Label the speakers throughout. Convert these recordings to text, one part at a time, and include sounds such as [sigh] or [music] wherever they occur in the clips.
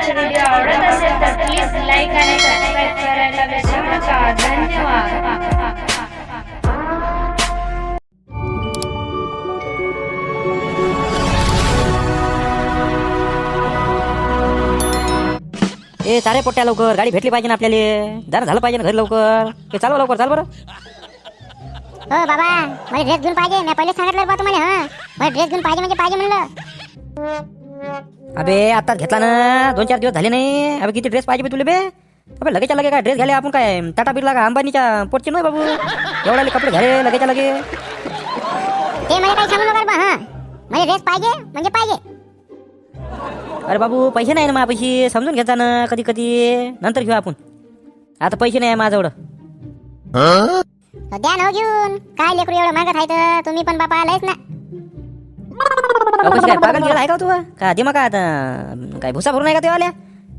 Speaker 1: आमचे व्हिडिओ आवडत असेल तर प्लीज लाईक आणि सबस्क्राईब करायला विसरू नका. धन्यवाद.
Speaker 2: ए चारे पोट्या लवकर. गाडी भेटली पाहिजे ना आपल्याला. जरा झालं पाहिजे ना घरी लवकर. ते चालवा लवकर चाल बरं.
Speaker 3: हो बाबा. मला ड्रेस घेऊन पाहिजे. मी पहिले सांगितलं बा तुम्हाला हा. मला ड्रेस घेऊन पाहिजे म्हणजे पाहिजे म्हणलं.
Speaker 2: अबे आताच घेतला ना. दोन चार दिवस झाले नाही. अबे किती ड्रेस पाहिजे बे तुला बे. अबे लगेच लगे काय ड्रेस घ्यायला आपण काय? टाटा बिर्ला का अंबानीच्या पोटचे नाही बाबू? एवढ्याले कपडे घ्याले लगेच लगे.
Speaker 3: ते मला काही सांगू नका बा हा. मला ड्रेस पाहिजे म्हणजे पाहिजे.
Speaker 2: अरे बाबू पैसे नाही ना मा पैसे समजून घेता ना कधी कधी नंतर घेऊ आपण. आता पैसे नाही आहे माझ्याजवळ
Speaker 3: द्या ना हो घेऊन. काय लेकरू एवढं मागत आहे तर तुम्ही पण बापा आलायच ना.
Speaker 2: काय पागल गेला आहे का तू? का का आता? काय भुसा भरून आहे का तेवाल्या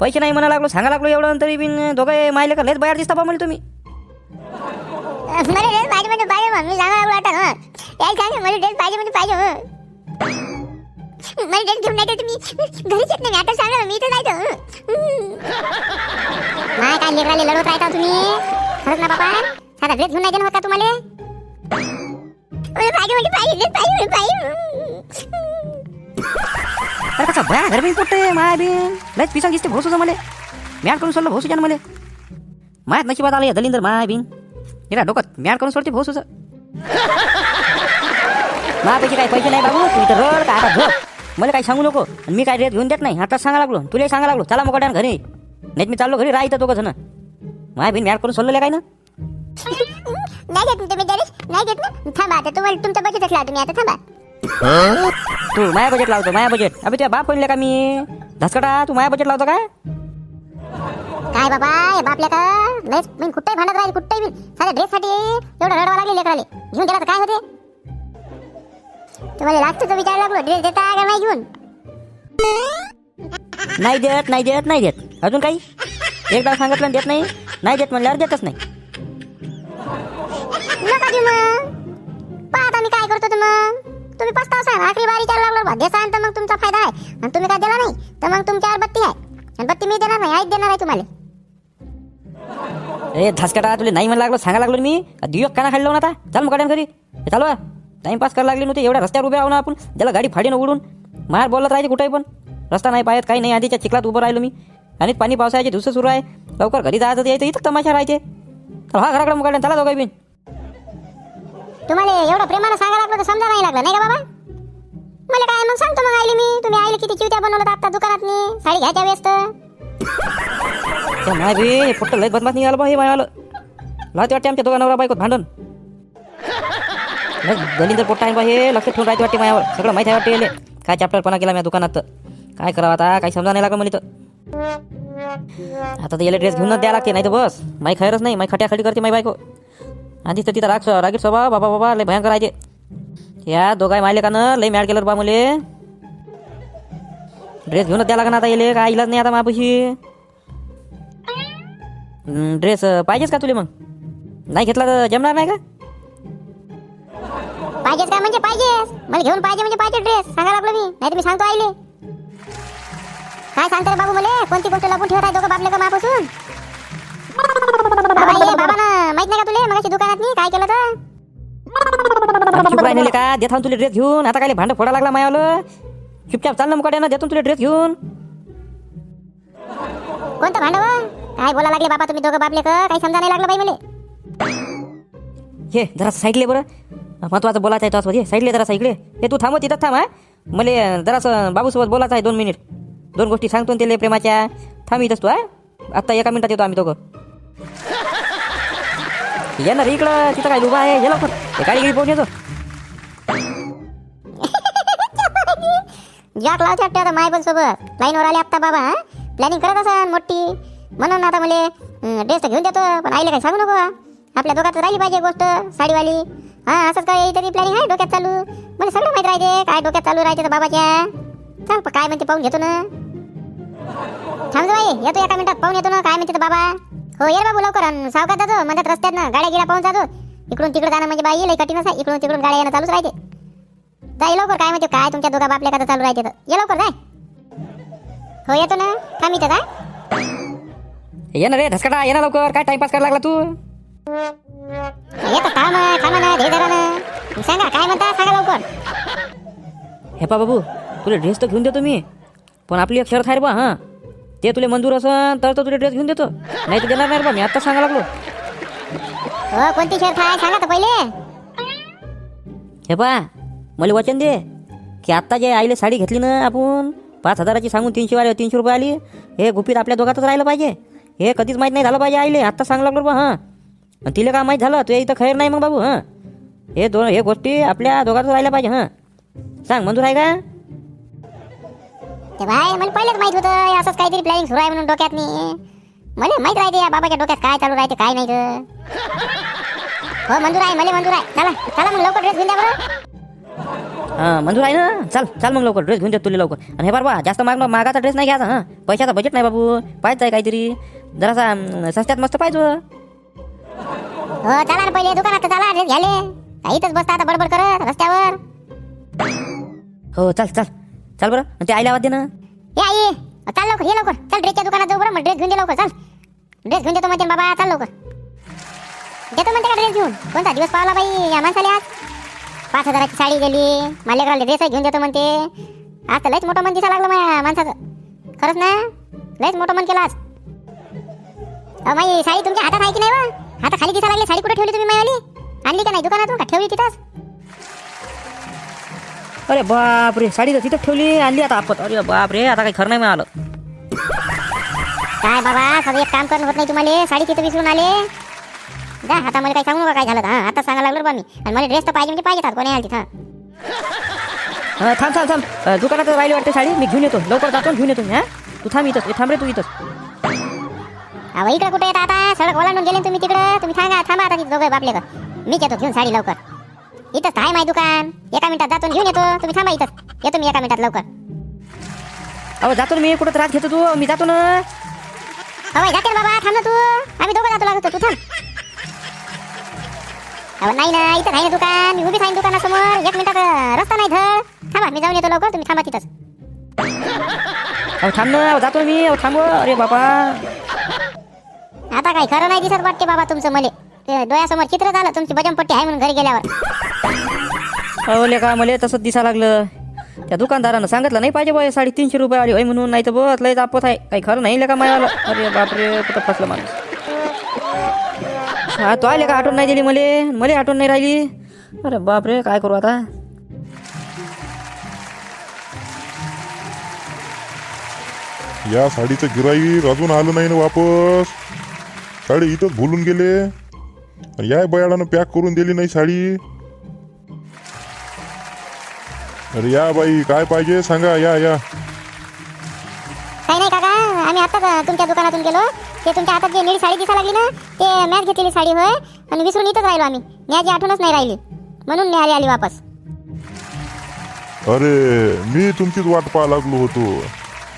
Speaker 2: पैसे नाही म्हणा लागलो सांगा लागलो एवढं तरी बिन दोघं मायले का लयच बाहेर दिसता पा मला तुम्ही.
Speaker 3: मला ड्रेस पाहिजे म्हणजे. मी सांगा लागलो आता हा. याय सांग मला ड्रेस पाहिजे म्हणजे पाहिजे हो. मला ड्रेस घेऊन नाही तुम्ही घरीच येत नाही मी आता सांगा मी तर जायचं नाही काय लेकराले लढवत राहता तुम्ही? खरंच ना बापा साधा ड्रेस घेऊन नाही देणार का तुम्हाला?
Speaker 2: अरे कसा भया घर बिन पोटते माया बिन लयच पिसा दिसते भोसूचा मला. मॅट करून सोडलं भोसूच्या मला. मायात नशिबात आलं या दलिंदर माया बिन येरा डोकत मॅट करून सोडते भोसूचं माझ्यापैकी काही पैसे नाही बाबू तू इथं रड का आता झोप. मला काही सांगू नको मी काय रेट घेऊन देत नाही. आताच सांगा लागलो तुला सांगा लागलो. चला मग घरी. नाही मी चाललो घरी राहतं दोघं जण. माया बिन मॅट करून सोडलेलं काय ना?
Speaker 3: नाही देत ना. नाही थांबा आता तुम्हाला तुमचं बजेट असला तुम्ही आता थांबा.
Speaker 2: तू माया बजेट लावतो माया बजेट अबे तुझ्या बाप म्हणले का मी? धसकडा तू माया बजेट लावतो काय
Speaker 3: काय बाबा हे बापल्या का लयच मी कुठेही भांडत राहील कुठेही बी साध्या ड्रेस साठी एवढं रडवा लागले लेकराले घेऊन दिला तर काय होते? तुम्हाला लागतो तो विचार लागलो ड्रेस देता का नाही घेऊन?
Speaker 2: नाही देत नाही देत नाही देत. अजून काही? एकदा सांगितलं देत नाही? नाही देत म्हणल्यावर देतच नाही.
Speaker 3: नका देऊ मग पाहता मी काय करतो तर मग? तुम्ही पस्ताव सांग आखरी बारी चार लागलो. भाग्य सांग तर मग तुमचा फायदा आहे. आणि तुम्ही काय दिला नाही? तर मग तुमच्यावर बत्ती आहे. आणि बत्ती मी देणार नाही आईच देणार आहे तुम्हाला.
Speaker 2: ए धसकटा तुला नाही म्हणा लागलो सांगा लागलो मी? दियो काना खाल्लो ना आता? चाल मग गाड्यान घरी. हे चालू टाइमपास करायला लागली नव्हती एवढ्या रस्त्यावर उभे आहो ना आपण. त्याला गाडी फाडीनं उडून मार बोलत राहिली कुठेही पण. रस्ता नाही पाहत काही नाही. आधीच्या चिखलात उभं राहिलो मी. आणि पाणी पावसाळ्याचे दिवस सुरू आहे. लवकर घरी जायचं यायचं इथं तमाशा राहायचे. तर हा घराकडे मग गाड्यान. चला दोघं बिन.
Speaker 3: तुम्हाला एवढं प्रेमानं सांगा लागलं तर समजा नाही लागलं नाही का बाबा? मला काय मग सांगतो मग आईले मी. तुम्ही आईले किती चिवत्या बनवलं आता दुकानात मी साडी घ्यायच्या वेळेस तर.
Speaker 2: त्या माय फक्त लय बदमाश नाही आलं बा हे मायाला लावते वाटते आमच्या दोघा नवरा बायकोत भांडण. गलिंदर पोट्टा आहे बा हे लक्ष ठेवून राहते वाटते मायावर. सगळं माहिती आहे वाटते याले. काय चॅप्टरपणा केला मी दुकानात तर. काय करावं आता? काही समजा नाही लागलं मला तर. आता तर याला ड्रेस घेऊनच द्यायला लागते नाही तर बस. माई खैरच नाही माई खट्याखटी करते माई बायको. आणि तर तिथं राग रागीट स्वभाव बाबा बाबा लय भयंकर आहे ते. या दोघाय मायले का न लय मॅड केलं बा मुले. ड्रेस घेऊनच द्या लागणार आता येले काय इलाज नाही आता मापाशी ड्रेस पाहिजेच का तुले मग? नाही घेतला तर जमणार नाही का?
Speaker 3: पाहिजेच काय म्हणजे पाहिजेच. मला घेऊन पाहिजे म्हणजे पाहिजे ड्रेस सांगा लागलो मी. नाही तुम्ही सांगतो आईले. काय सांगता रे बाबू मला? कोणती गोष्ट लपून ठेवत आहे दोघं बापले का मापासून बाबा ये बाबा ना माहीत नाही का तुले मगाशी दुकानात मी काय केलं तर
Speaker 2: का देता तुला ड्रेस घेऊन. आता काय भांडं फोडा लागला मायावलं. चुपचाप चाल ना मुकाड्यानं देतो तुला ड्रेस घेऊन.
Speaker 3: कोणतं भांडव काय बोला लागले बाबा तुम्ही दोघं बापले का काही समजा नाही लागलं बाई मला.
Speaker 2: हे जरा साईडले बरं. महत्वाचं बोलायचं आहे तुझ्यासोबत हे साईडले जरा इकडे. हे तू थांब तिथं थांब हा. मला जरासं बाबूसोबत बोलायचं आहे दोन मिनिट. दोन गोष्टी सांगतो ना त्याला प्रेमाच्या. थांब इथंच तू हा. आत्ता एका मिनिटात येतो आम्ही दोघं. ये ना रे इकडं तिथं काय उभा आहे ये लवकर हे गाडी गाडी पोहोच येतो
Speaker 3: जाक लावते वाटते आता माय पण सोबत लाईनवर आले आत्ता बाबा हा प्लॅनिंग करत असा मोठी म्हणून आता मला ड्रेस तर घेऊन देतो पण आईला काही सांगू नको हा. आपल्या दोघात राहिली पाहिजे गोष्ट साडीवाली हा असंच काय तरी प्लॅनिंग आहे डोक्यात चालू मला सगळं माहीत राहते काय डोक्यात चालू राहते तर बाबाच्या चल प- काय म्हणते पाहून घेतो ना थांब बाई येतो एका मिनिटात पाहून येतो ना काय म्हणते तर बाबा हो ये बाबू लवकर. अन सावकाश जातो. म्हणतात रस्त्यात ना गाड्या गिड्या पाहून जातो. इकडून तिकडे जाणं म्हणजे बाई लई कठीणच आहे इकडून तिकडून गाड्या येणं चालूच राहते. जाय लवकर. काय म्हणते? काय तुमच्या दोघा बापल्या का चालू राहते तर. ये लवकर जाय हो येतो ना. थांब इथं का
Speaker 2: ये ना रे धसकाटा. ये ना लवकर. काय टाइमपास करायला लागला तू?
Speaker 3: येतो थांब थांबा ना. धीर धरा ना. सांगा काय म्हणता? सांगा लवकर.
Speaker 2: हे पा बाबू तुला ड्रेस तर घेऊन देतो मी. पण आपली एक शर्त आहे बा हां. ते तुला मंजूर असन तर तुला ड्रेस घेऊन देतो. नाही तर देणार नाही बा मी आत्ता सांगा लागलो.
Speaker 3: हो कोणती शर्ट आहे सांगा तर पहिले.
Speaker 2: हे पा मला वचन दे की आत्ता जे आईले साडी घेतली ना आपण पाच हजाराची सांगून तीनशे वाले तीनशे रुपये आली हे गुपित आपल्या दोघातच राहिलं पाहिजे. हे कधीच माहीत नाही झालं पाहिजे आईले आत्ता सांग लागलो बा हां. आणि तिला काय माहीत झालं? तुझ्या इथं खैर नाही मग बाबू हां. हे दोन हे गोष्टी आपल्या दोघातच राहिल्या पाहिजे हां. सांग मंजूर आहे का?
Speaker 3: ते भाई मला पहिलेच माहीत होतं असंच काहीतरी प्लॅनिंग सुरू आहे म्हणून डोक्यात मला माहीत राहते या बाबाच्या डोक्यात काय चालू राहते काय नाही हो मंजूर आहे मला मंजूर आहे. चला चला मग लवकर ड्रेस घेऊन द्या बरं.
Speaker 2: हां मंजूर आहे ना? चाल चाल मग लवकर ड्रेस घेऊन देतो तुला लवकर. आणि हे बरं जास्त माग मागाचा ड्रेस नाही घ्यायचा हां? पैशाचा बजेट नाही बाबू. पाहिजे आहे काहीतरी. जरासा अं, सस्त्यात मस्त पाहिजे.
Speaker 3: हो चला ना पहिले दुकानात तर चला ड्रेस घ्याले का इथंच बसता आता बडबड करत रस्त्यावर.
Speaker 2: हो चाल चाल. चाल बरं आणि ते आईला आवाज दे ना.
Speaker 3: ये आई चाल लवकर ये लवकर. चल ड्रेसच्या दुकानात जाऊ बरं मग ड्रेस घेऊन दे लवकर चल. ड्रेस घेऊन देतो म्हणते ना बाबा चाल लवकर. देतो म्हणते का ड्रेस घेऊन? कोणता दिवस पावला बाई या माणसाला आज? पाच हजाराची साडी गेली मला ड्रेस घेऊन देतो म्हणते. आज तर लयच मोठं मन दिसा लागलं माझ्या माणसाचं. खरंच ना? लयच मोठं मन केलं आज. अहो माई साडी तुमच्या हातात आहे की नाही बा? आता खाली दिसा लागली साडी कुठे ठेवली तुम्ही मायाली आणली का नाही? दुकानातून का? ठेवली तिथंच?
Speaker 2: अरे बाप रे साडी तर तिथं ठेवली आणली आता आपत अरे बाप रे आता काही खरं नाही मिळालं.
Speaker 3: काय बाबा सगळं एक काम करणं होत नाही तुम्हाला. साडी तिथं विसरून आले. जा आता मला काही सांगू नका काय झालं हा आता सांगा लागलो बा मी. आणि मला ड्रेस तर पाहिजे म्हणजे पाहिजे कोणी आली हा,
Speaker 2: थांब थांब थांब. अं, दुकानात राहिली वाटते साडी? मी घेऊन येतो. लवकर जातो आणि घेऊन येतो मी हा? तू थांब इथंच ए, थांब रे तू
Speaker 3: अहो इकडे कुठे येत आता? सडक ओलांडून गेले ना तुम्ही तिकडं. तुम्ही सांगा थांबा आता तिथे दोघं बापले का मीच येतो घेऊन साडी लवकर. इथंच आहे माय दुकान. एका मिनिटात जातो घेऊन येतो. तुम्ही थांबा इथंच. येतो मी एका मिनिटात लवकर.
Speaker 2: अहो जातो ना मी. कुठं त्रास घेतो तू? मी जातो ना.
Speaker 3: हवाय जाते बाबा. थांब ना तू. आम्ही दोघं जातो लागतो. तू थांब. अहो नाही ना. इथं आहे ना दुकान. मी उभी आहे ना दुकानासमोर. एक मिनिटात अं, रस्ता नाही धड थांबा मी जाऊन येतो लवकर. तुम्ही थांबा तिथंच.
Speaker 2: अहो थांब ना. अहो, जातो ना मी. अहो थांब. अरे बाबा.
Speaker 3: आता काही खरं नाही दिसत वाटते बाबा तुमचं मले. ते डोळ्यासमोर चित्र झालं. तुमची बजमपट्टी आहे म्हणून घरी गेल्यावर.
Speaker 2: अहो लेका मला तसंच दिसा लागलं. त्या दुकानदारानं सांगितलं नाही पाहिजे बाय साडी तीनशे रुपये आली होय म्हणून नाही तर बस लय आपत आहे. काही खरं नाही लेका मायाला. अरे बापरे कुठं फसलं माणूस. हा तो आले का आठवण नाही दिली मले? मले आठवण नाही राहिली. अरे बापरे काय करू आता?
Speaker 4: या साडीचं गिराईक अजून आलं नाही ना वापस? साडी इथंच भुलून गेले. या बयाडानं पॅक करून दिली नाही साडी. अरे या बाई काय पाहिजे? सांगा या या.
Speaker 3: काही नाही काका आम्ही आता तुमच्या दुकानातून गेलो. ते तुमच्या हातात जे निळी साडी दिसा लागली ना ते मॅच घेतलेली साडी होय. आणि विसरून इथंच राहिलो आम्ही. न्याची आठवणच नाही राहिली. म्हणून न्यारी आली वापस.
Speaker 4: अरे मी तुमचीच वाट पाहा लागलो होतो.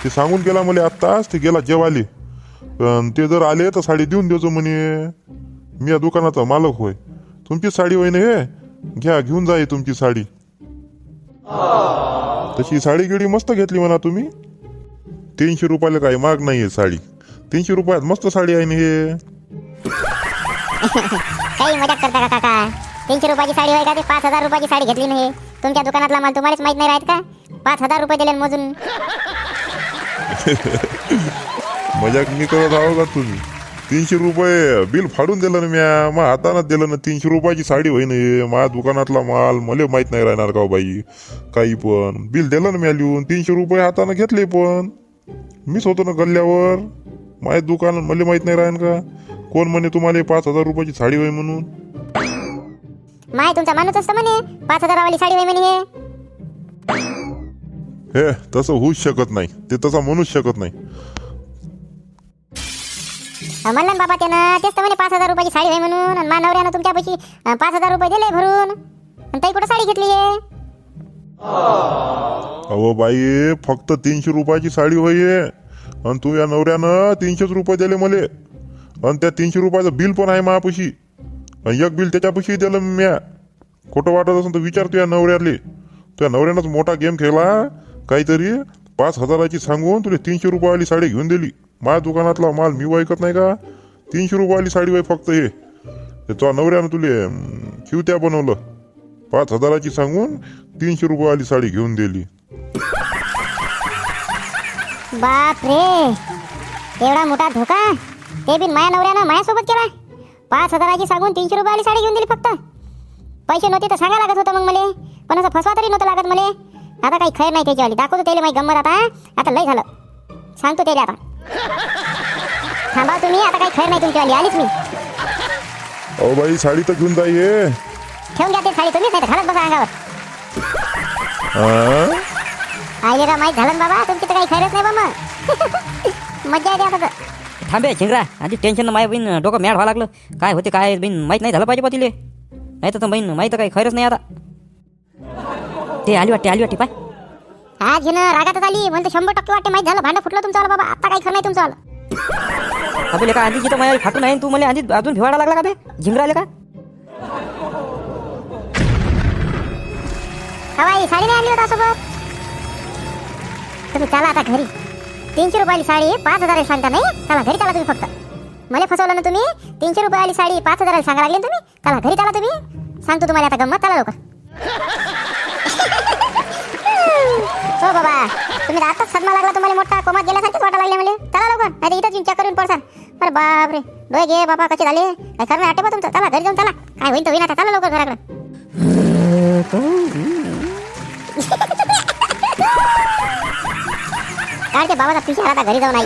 Speaker 4: ते सांगून गेला मला आत्ताच ते गेला जेवाली पण ते जर आले तर साडी देऊन देतो म्हणे. मी या दुकानाचा मालक होय. तुमची साडी होय ना हे? घ्या घेऊन जा ही तुमची साडी. तशी साडी गिडी मस्त घेतली म्हणा तुम्ही. तीनशे रुपयाला काही माग नाहीये साडी. तीनशे रुपयात मस्त साडी आहे ना हे.
Speaker 3: काही मजाक करता का काका? तीनशे रुपयाची साडी होय का ते? पाच हजार रुपयाची साडी घेतली नाही तुमच्या दुकानातला माल तुम्हालाच माहीत नाही राहत का? पाच हजार रुपये दिले मोजून. [laughs]
Speaker 4: मजाक मी करत आहो का तुम्ही? तीनशे रुपये. बिल फाडून दिलं ना म्या. मग हातानं दिलं ना तीनशे रुपयाची साडी होईन हे माझ्या दुकानातला माल मला माहीत नाही राहणार का हो बाई? काही पण. बिल दिलं ना म्या लिहून. तीनशे रुपये हातानं घेतले पण. मीच होतो ना गल्ल्यावर. माझ्या दुकान मला माहीत नाही राहणार का? कोण म्हणे तुम्हाला पाच हजार रुपयाची साडी होय म्हणून?
Speaker 3: माय तुमचा माणूस असतं म्हणे. पाच हजारावाली साडी होय म्हणे हे.
Speaker 4: हे तसं होऊच शकत नाही. ते तसा म्हणूच शकत नाही.
Speaker 3: म्हणलं ना बाबा त्यानं तेच तर म्हणे पाच हजार रुपयाची साडी आहे म्हणून. आणि मानवऱ्यानं तुमच्यापाशी अं, पाच हजार रुपये दिले भरून. आणि ताई कुठं साडी घेतली आहे
Speaker 4: अहो बाई फक्त तीनशे रुपयाची साडी होय आणि तू या नवऱ्यानं तीनशेच रुपये दिले मले. आणि त्या तीनशे रुपयाचं बिल पण आहे मायापाशी. आणि एक बिल त्याच्यापाशी दिलं म्या खोटं वाटत असेल तर विचार तुझ्या नवऱ्याले. तुझ्या नवऱ्यानंच मोठा गेम खेळला. काहीतरी पाच हजाराची सांगून तुला तीनशे रुपयावाली साडी घेऊन दिली. माझ्या दुकानातला माल मी ऐकत नाही का? तीनशे रुपयाली साडी वाय फक्त हे. ते नवऱ्यानं तुले अं, शिवत्या बनवलं. पाच हजाराची सांगून तीनशे रुपयाली साडी घेऊन दिली.
Speaker 3: बाप रे एवढा मोठा धोका? ते बी माया नवऱ्यानं माझ्यासोबत केला? पाच हजाराची सांगून तीनशे रुपयाली साडी घेऊन दिली फक्त? पैसे नव्हते तर सांगा लागत होतं मग मला. पण असं फसवा तरी नव्हतं लागत मला. आता काही खैर नाही त्याच्यावाली. दाखवतो त्याला माहिती गंमत आता. आता लय झालं. सांगतो त्याला आता. थांबा तुम्ही आता काही खैर नाही तुमच्यावाली आलीच मी.
Speaker 4: अहो बाई साडी तर घेऊन जाई हे
Speaker 3: ठेवून घ्या ते साडी तुम्हीच नाही तर घालत बसा अंगावर.
Speaker 4: हा?
Speaker 3: आईले का माहीत झालं ना बाबा तुमची तर काही खैरच नाही बा मग मजा येते आता तर.
Speaker 2: थांबे शिंगरा आधी टेन्शन माय बहीण डोकं मॅड व्हावं लागलं. काय होते काय बहीण माहीत नाही झालं पाहिजे बा तिले. नाही तर बहीण माहीत काही खरंच नाही आता. ते आली वाटते आली वाटते पाय.
Speaker 3: आज घेणं रागातच आली. म्हणते शंभर टक्के वाटते माहीत झालं भांडं फुटलं तुमचं आलं बाबा. आता काही खरं नाही तुमचं आलं
Speaker 2: का आधी जिथं माझ्या फाटून आहे. तू मला आधी अजून भिवाडा लागला का बे? झिंगराले का?
Speaker 3: हवाई साडी नाही आणली होता सोबत तुम्ही चला आता घरी. तीनशे रुपयाची साडी पाच हजार सांगता नाही? चला घरी चला तुम्ही फक्त. मला फसवलं ना तुम्ही? तीनशे रुपयाची साडी पाच हजाराला सांगा लागली ना तुम्ही? चला घरी चला तुम्ही. सांगतो तुम्हाला आता गंमत. चला लवकर. हो बाबा. तुम्ही आता सदमा लागला तुम्हाला मोठा कोमात गेल्यासारखेच वाटा लागले म्हणजे चला लवकर नाही इथंच येऊन करून पडसान. अरे बापरे. डोळे घे बाबा कसे झाले? काय खरं आटे बा तुमचं? चला घरी जाऊन चला. काय होईन तर होईन आता. चला लवकर घराकडे. [laughs] काढते बाबाचा पिशा आता? घरी जाऊन आई.